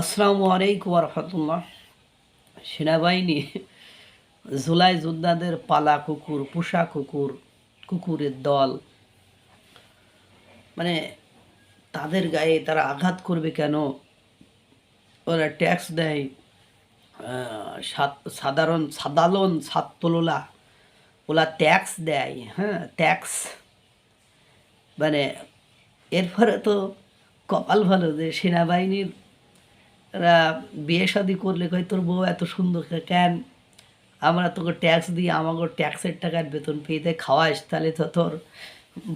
আসসালামু আলাইকুম রহমতুল্লাহ সেনাবাহিনী, জুলাই যোদ্ধাদের পালা কুকুর, পোষা কুকুর, কুকুরের দল। মানে তাদের গায়ে তারা আঘাত করবে কেন? ওরা ট্যাক্স দেয় সাধারণ সাধারণ ছাত্রলা ওরা ট্যাক্স দেয় হ্যাঁ ট্যাক্স। মানে এরপরে তো কপাল ভালো যে সেনাবাহিনীর বিয়ে শাদি করলে কয়, তোর বউ এত সুন্দর কেন? আমরা তোকে ট্যাক্স দিই আমাকে ট্যাক্সের টাকার বেতন পেতে খাওয়াস, তাহলে তো তোর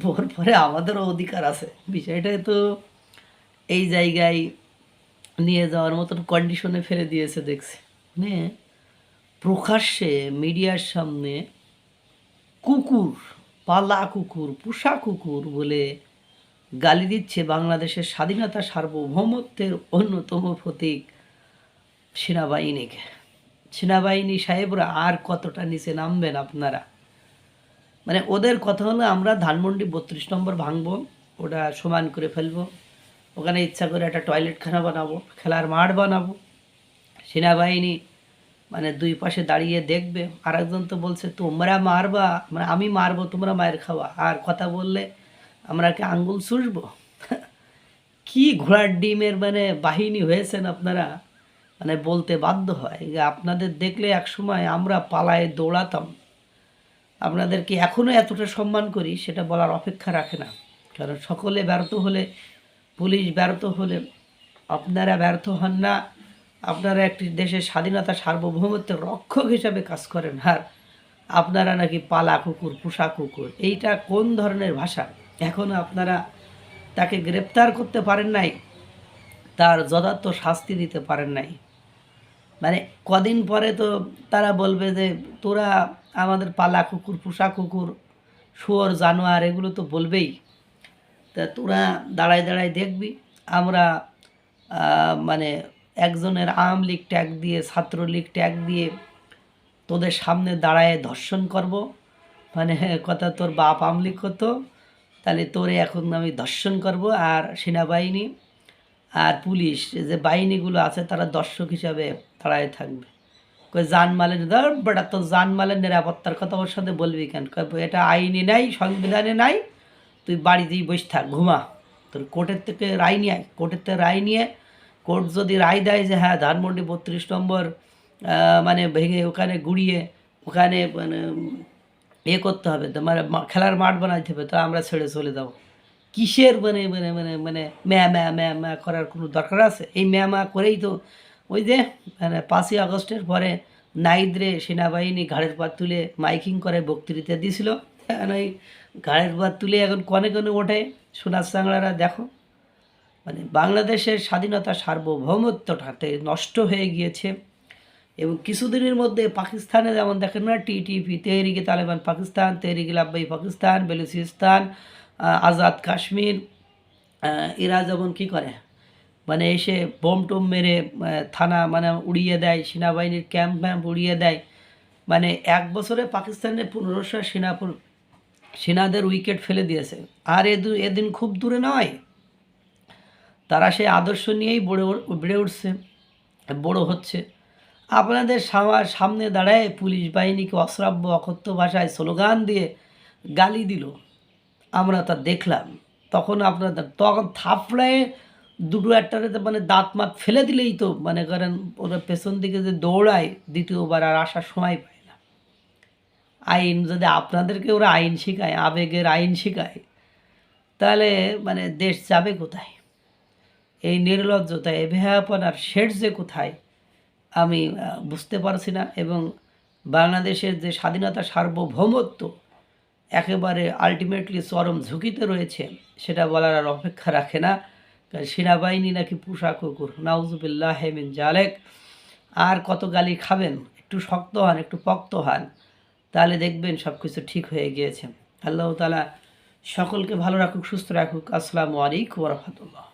বউর পরে আমাদেরও অধিকার আছে। বিষয়টা তো এই জায়গায় নিয়ে যাওয়ার মতন কন্ডিশনে ফেলে দিয়েছে, দেখছি। মানে প্রকাশ্যে মিডিয়ার সামনে কুকুর, পালা কুকুর, পোষা কুকুর বলে গালি দিচ্ছে বাংলাদেশের স্বাধীনতা সার্বভৌমত্বের অন্যতম প্রতীক সেনাবাহিনীকে। সেনাবাহিনী সাহেবরা আর কতটা নিচে নামবেন আপনারা? মানে ওদের কথা হলো আমরা ধানমন্ডি বত্রিশ নম্বর ভাঙবো, ওটা সমান করে ফেলব, ওখানে ইচ্ছা করে একটা টয়লেটখানা বানাবো, খেলার মাঠ বানাবো। সেনাবাহিনী মানে দুই পাশে দাঁড়িয়ে দেখবে আর একজন তো বলছে, তোমরা মারবা মানে আমি মারবো, তোমরা মায়ের খাওয়া। আর কথা বললে আমরা কি আঙ্গুল চুষবো? কি ঘোড়ার ডিমের মানে বাহিনী হয়েছেন আপনারা? মানে বলতে বাধ্য হয়। আপনাদের দেখলে এক সময় আমরা পালায় দৌড়াতাম। আপনাদেরকে এখনও এতটা সম্মান করি? সেটা বলার অপেক্ষা রাখে না। কারণ সকলে ব্যর্থ হলে, পুলিশ ব্যর্থ হলে, আপনারা ব্যর্থ হন না। আপনারা একটি দেশের স্বাধীনতা সার্বভৌমত্বের রক্ষক হিসাবে কাজ করেন। আর আপনারা নাকি পালা কুকুর, পোষা কুকুর। এইটা কোন ধরনের ভাষা? এখনও আপনারা তাকে গ্রেপ্তার করতে পারেন নাই, তার যথার্থ শাস্তি দিতে পারেন নাই। মানে কদিন পরে তো তারা বলবে যে, তোরা আমাদের পালা কুকুর, পোষা কুকুর, শুয়োর, জানোয়ার, এগুলো তো বলবেই। তা তোরা দাঁড়ায় দাঁড়ায় দেখবি, আমরা মানে একজনের আওয়ামী লীগ ট্যাগ দিয়ে, ছাত্রলীগ ট্যাগ দিয়ে তোদের সামনে দাঁড়ায় ধর্ষণ করব। মানে কথা, তোর বাপ আওয়ামী লীগ করতো তাহলে তোরে এখন আমি দর্শন করব আর সেনাবাহিনী আর পুলিশ যে বাহিনীগুলো আছে তারা দর্শক হিসাবে দাঁড়ায় থাকবে। কই জানমালের ধর বেটা, তোর জানমালের নিরাপত্তার কথা ওর সাথে বলবি কেন? এটা আইনে নাই, সংবিধানে নাই, তুই বাড়িতেই বসে থাক, ঘুমা। তোর কোর্টের থেকে রায় নিয়ে আয়, কোর্টের থেকে রায় নিয়ে কোর্ট যদি রায় দেয় যে হ্যাঁ ধানমন্ডি বত্রিশ নম্বর মানে ভেঙে ওখানে গুড়িয়ে, ওখানে মানে এ করতে হবে, তোমার মা- খেলার মাঠ বানাইতে হবে, তা আমরা ছেড়ে চলে যাব। কিসের মানে মানে মানে মানে ম্যা ম্যা ম্যা ম্যা করার কোনো দরকার আছে? এই ম্যা ম্যা করেই তো ওই যে মানে পাঁচই আগস্টের পরে নাইদ্রে সেনাবাহিনী ঘাড়ের পর তুলে মাইকিং করে বক্তৃতা দিছিল ওই ঘাড়ের পর তুলে এখন কনে কনে ওঠে সোনার চাংলারা দেখো। মানে বাংলাদেশের স্বাধীনতা সার্বভৌমত্বটাতে নষ্ট হয়ে গিয়েছে। এবং কিছুদিনের মধ্যে পাকিস্তানে যেমন দেখেন না টিটিপি তেহরিকে তালেবান পাকিস্তান তেহরিকে লাব্বাই পাকিস্তান, বেলুচিস্তান আজাদ কাশ্মীর এরা যেমন কী করে মানে এসে বোম টোম মেরে থানা মানে উড়িয়ে দেয়, সেনাবাহিনীর ক্যাম্প ফ্যাম্প উড়িয়ে দেয়। মানে এক বছরে পাকিস্তানে পনেরোশো সেনা, সেনাদের উইকেট ফেলে দিয়েছে। আর এদু এদিন খুব দূরে নয়, তারা সেই আদর্শ নিয়েই বড়ে, বেড়ে উঠছে, বড় হচ্ছে। আপনাদের সামা- সামনে দাঁড়ায় পুলিশ বাহিনীকে অশ্রাব্য, অকথ্য ভাষায় স্লোগান দিয়ে গালি দিল। আমরা তা দেখলাম। তখন আপনাদের তখন থাপড়ায় দুটো একটা মানে দাঁত মাত ফেলে দিলেই তো মানে করেন ওরা পেছন দিকে যে দৌড়ায়, দ্বিতীয়বার আর আসার সময় পায় না। আইন যদি আপনাদেরকে ওরা আইন শেখায়, আবেগের আইন শেখায়, তাহলে মানে দেশ যাবে কোথায়? এই নির্লজ্জতা এ বেহায়াপনার শেষ যে কোথায়? আমি বুঝতে পারছি না এবং বাংলাদেশের যে স্বাধীনতা সার্বভৌমত্ব একেবারে আলটিমেটলি চরম ঝুঁকিতে রয়েছে, সেটা বলার আর অপেক্ষা রাখে না। সেনাবাহিনী নাকি পোষা কুকুর নাউজুবিল্লাহ হেমিন জালেক। আর কত গালি খাবেন? একটু শক্ত হন, একটু পক্ত হন, তাহলে দেখবেন সব কিছু ঠিক হয়ে গিয়েছে। আল্লাহ তালা সকলকে ভালো রাখুক, সুস্থ রাখুক। আসসালামু আলাইকুম রহমতুল্লাহ।